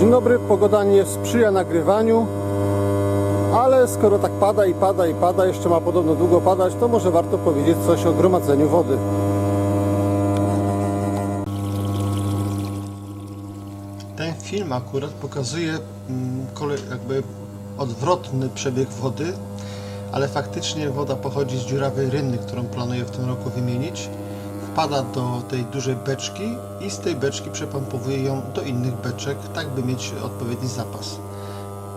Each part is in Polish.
Dzień dobry, pogoda nie sprzyja nagrywaniu, ale skoro tak pada i pada i pada, jeszcze ma podobno długo padać, to może warto powiedzieć coś o gromadzeniu wody. Ten film akurat pokazuje mm, jakby odwrotny przebieg wody, ale faktycznie woda pochodzi z dziurawej rynny, którą planuję w tym roku wymienić. Wpada do tej dużej beczki i z tej beczki przepompowuję ją do innych beczek, tak by mieć odpowiedni zapas.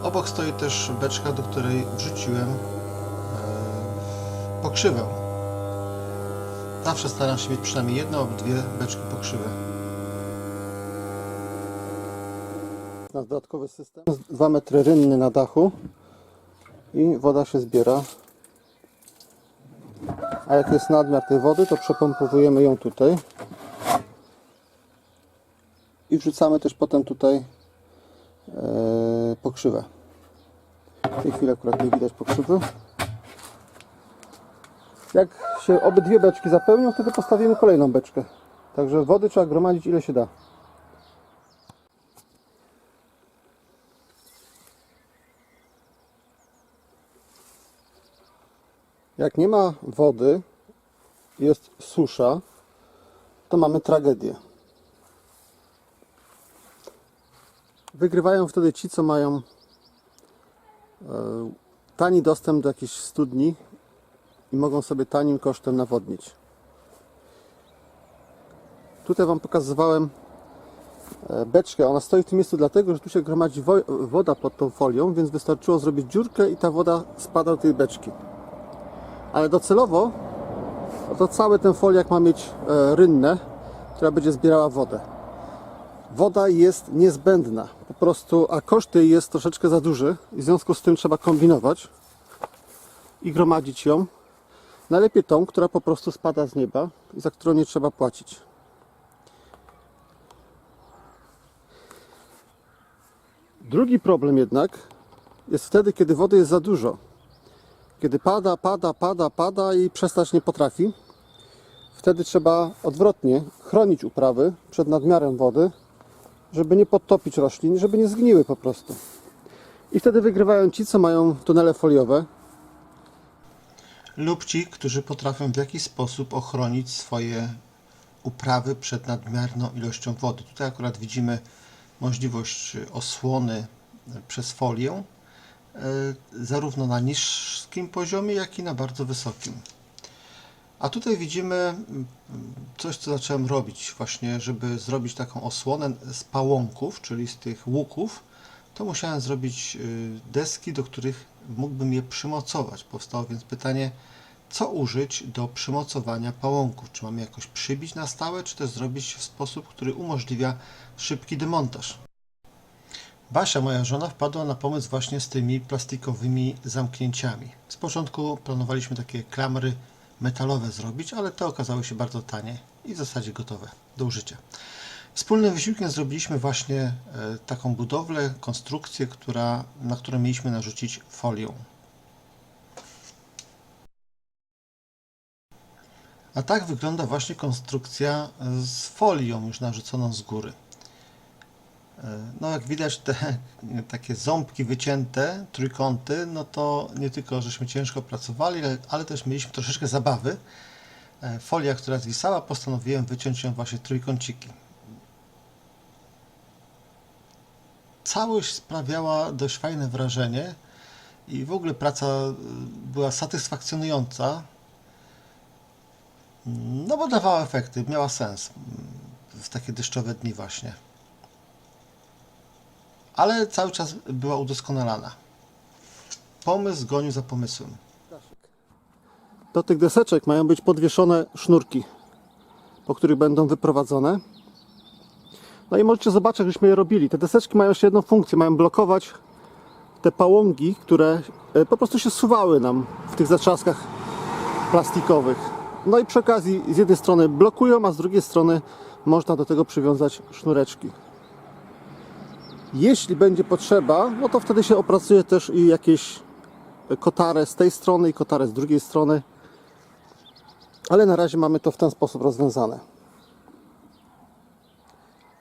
Obok stoi też beczka, do której wrzuciłem e, pokrzywę. Zawsze staram się mieć przynajmniej jedną lub dwie beczki pokrzywy. Na dodatkowy system. 2 metry rynny na dachu i woda się zbiera. A jak jest nadmiar tej wody, to przepompowujemy ją tutaj. I wrzucamy też potem tutaj e, pokrzywę. W tej chwili akurat nie widać pokrzywy. Jak się obydwie beczki zapełnią, wtedy postawimy kolejną beczkę. Także wody trzeba gromadzić ile się da. Jak nie ma wody, jest susza, to mamy tragedię. Wygrywają wtedy ci, co mają e, tani dostęp do jakichś studni i mogą sobie tanim kosztem nawodnić. Tutaj Wam pokazywałem e, beczkę. Ona stoi w tym miejscu dlatego, że tu się gromadzi wo- woda pod tą folią, więc wystarczyło zrobić dziurkę i ta woda spada do tej beczki. Ale docelowo to cały ten foliak ma mieć e, rynnę, która będzie zbierała wodę. Woda jest niezbędna, po prostu, a koszt jej jest troszeczkę za duży i w związku z tym trzeba kombinować i gromadzić ją. Najlepiej tą, która po prostu spada z nieba i za którą nie trzeba płacić. Drugi problem jednak jest wtedy, kiedy wody jest za dużo. Kiedy pada, pada, pada, pada i przestać nie potrafi, wtedy trzeba odwrotnie chronić uprawy przed nadmiarem wody, żeby nie podtopić roślin, żeby nie zgniły po prostu. I wtedy wygrywają ci, co mają tunele foliowe. Lub ci, którzy potrafią w jakiś sposób ochronić swoje uprawy przed nadmierną ilością wody. Tutaj akurat widzimy możliwość osłony przez folię, zarówno na niskim poziomie, jak i na bardzo wysokim. A tutaj widzimy coś, co zacząłem robić, właśnie, żeby zrobić taką osłonę z pałąków, czyli z tych łuków, to musiałem zrobić y, deski, do których mógłbym je przymocować. Powstało więc pytanie, co użyć do przymocowania pałąków? Czy mam je jakoś przybić na stałe, czy też zrobić w sposób, który umożliwia szybki demontaż? Basia, moja żona, wpadła na pomysł właśnie z tymi plastikowymi zamknięciami. Z początku planowaliśmy takie klamry metalowe zrobić, ale te okazały się bardzo tanie i w zasadzie gotowe do użycia. Wspólnym wysiłkiem zrobiliśmy właśnie e, taką budowlę, konstrukcję, która, na którą mieliśmy narzucić folię. A tak wygląda właśnie konstrukcja z folią już narzuconą z góry. No jak widać te takie ząbki wycięte, trójkąty, no to nie tylko żeśmy ciężko pracowali, ale, też mieliśmy troszeczkę zabawy. E, Folia, która zwisała, postanowiłem wyciąć ją właśnie trójkąciki. Całość sprawiała dość fajne wrażenie i w ogóle praca y, była satysfakcjonująca, no bo dawała efekty, miała sens w takie deszczowe dni właśnie ale cały czas była udoskonalana. Pomysł gonił za pomysłem. Do tych deseczek mają być podwieszone sznurki, po których będą wyprowadzone. No i możecie zobaczyć, żeśmy je robili. Te deseczki mają jeszcze jedną funkcję, mają blokować te pałągi, które e, po prostu się suwały nam w tych zatrzaskach plastikowych. No i przy okazji z jednej strony blokują, a z drugiej strony można do tego przywiązać sznureczki. Jeśli będzie potrzeba, no to wtedy się opracuje też i jakieś kotare z tej strony i kotare z drugiej strony. Ale na razie mamy to w ten sposób rozwiązane.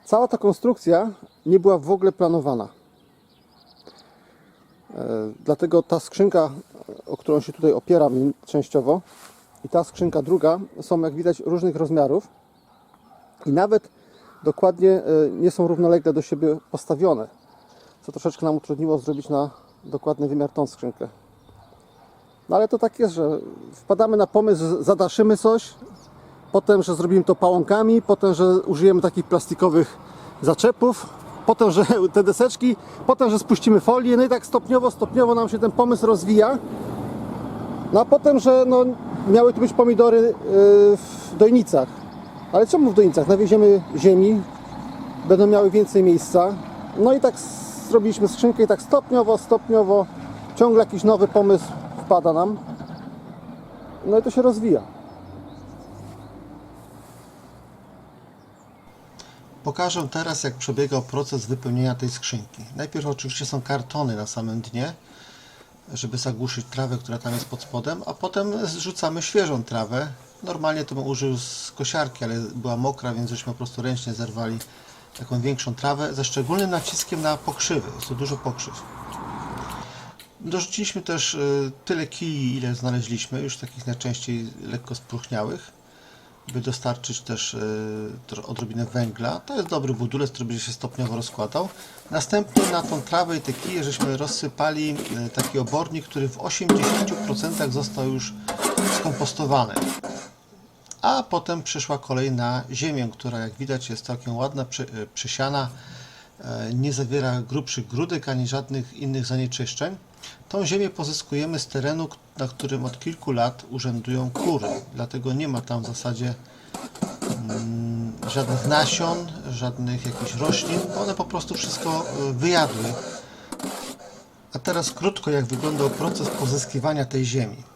Cała ta konstrukcja nie była w ogóle planowana. E, Dlatego ta skrzynka, o którą się tutaj opieram częściowo, i ta skrzynka druga są, jak widać, różnych rozmiarów i nawet dokładnie e, nie są równolegle do siebie postawione, co troszeczkę nam utrudniło zrobić na dokładny wymiar tą skrzynkę. No ale to tak jest, że wpadamy na pomysł, zadaszymy coś, potem, że zrobimy to pałąkami, potem, że użyjemy takich plastikowych zaczepów, potem, że te deseczki, potem, że spuścimy folię, no i tak stopniowo, stopniowo nam się ten pomysł rozwija. No a potem, że no, miały tu być pomidory yy, w dojnicach. Ale czemu w dojnicach? Nawieziemy ziemi, będą miały więcej miejsca. No i tak zrobiliśmy skrzynkę i tak stopniowo, stopniowo, ciągle jakiś nowy pomysł wpada nam. No i to się rozwija. Pokażę teraz, jak przebiegał proces wypełnienia tej skrzynki. Najpierw oczywiście są kartony na samym dnie, żeby zagłuszyć trawę, która tam jest pod spodem, a potem zrzucamy świeżą trawę. Normalnie to bym użył z kosiarki, ale była mokra, więc żeśmy po prostu ręcznie zerwali taką większą trawę, ze szczególnym naciskiem na pokrzywy. Jest tu dużo pokrzyw. Dorzuciliśmy też y, tyle kili, ile znaleźliśmy, już takich najczęściej lekko spróchniałych by dostarczyć też y, odrobinę węgla. To jest dobry budulec, który będzie się stopniowo rozkładał. Następnie na tą trawę i te kije żeśmy rozsypali y, taki obornik, który w 80% został już skompostowany. A potem przyszła kolej na ziemię, która jak widać jest całkiem ładna, y, przysiana, e, nie zawiera grubszych grudek ani żadnych innych zanieczyszczeń. Tą ziemię pozyskujemy z terenu, na którym od kilku lat urzędują kury. Dlatego nie ma tam w zasadzie mm, żadnych nasion, żadnych jakichś roślin, one po prostu wszystko y, wyjadły. A teraz krótko, jak wyglądał proces pozyskiwania tej ziemi.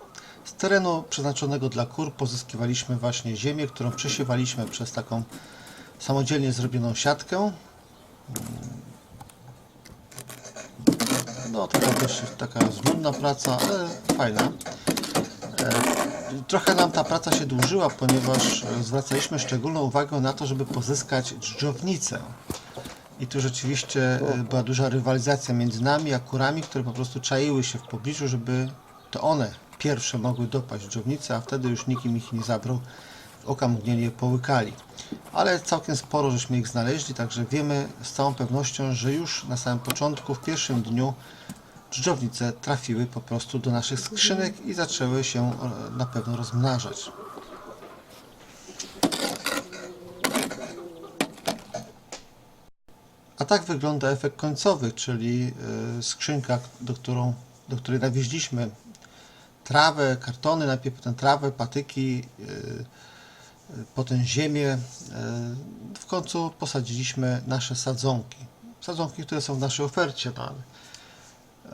Z terenu przeznaczonego dla kur pozyskiwaliśmy właśnie ziemię, którą przesiewaliśmy przez taką samodzielnie zrobioną siatkę. No taka też taka złudna praca, ale fajna. E, Trochę nam ta praca się dłużyła, ponieważ zwracaliśmy szczególną uwagę na to, żeby pozyskać dżdżownicę. I tu rzeczywiście e, była duża rywalizacja między nami a kurami, które po prostu czaiły się w pobliżu, żeby to one pierwsze mogły dopaść dżdżownicę, a wtedy już nikim ich nie zabrał, w oka mgnienie je połykali. Ale całkiem sporo żeśmy ich znaleźli, także wiemy z całą pewnością, że już na samym początku, w pierwszym dniu dżdżownice trafiły po prostu do naszych skrzynek i zaczęły się e, na pewno rozmnażać. A tak wygląda efekt końcowy, czyli y, skrzynka, do, którą, do której nawieźliśmy trawę, kartony, najpierw potem trawę, patyki, y, y, potem ziemię. Y, w końcu posadziliśmy nasze sadzonki. Sadzonki, które są w naszej ofercie, no, ale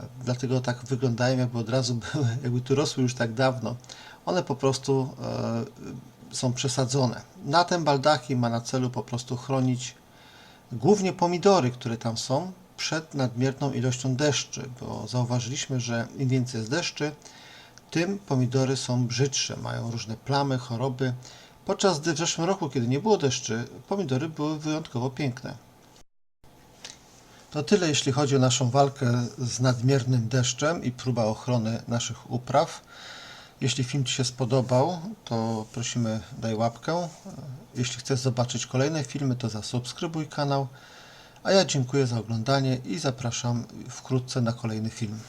e, dlatego tak wyglądają, jakby od razu były, jakby tu rosły już tak dawno. One po prostu e, są przesadzone. Na ten baldachim ma na celu po prostu chronić głównie pomidory, które tam są, przed nadmierną ilością deszczy, bo zauważyliśmy, że im więcej jest deszczy, tym pomidory są brzydsze, mają różne plamy, choroby. Podczas gdy w zeszłym roku, kiedy nie było deszczy, pomidory były wyjątkowo piękne. To tyle, jeśli chodzi o naszą walkę z nadmiernym deszczem i próba ochrony naszych upraw. Jeśli film Ci się spodobał, to prosimy daj łapkę. Jeśli chcesz zobaczyć kolejne filmy, to zasubskrybuj kanał. A ja dziękuję za oglądanie i zapraszam wkrótce na kolejny film.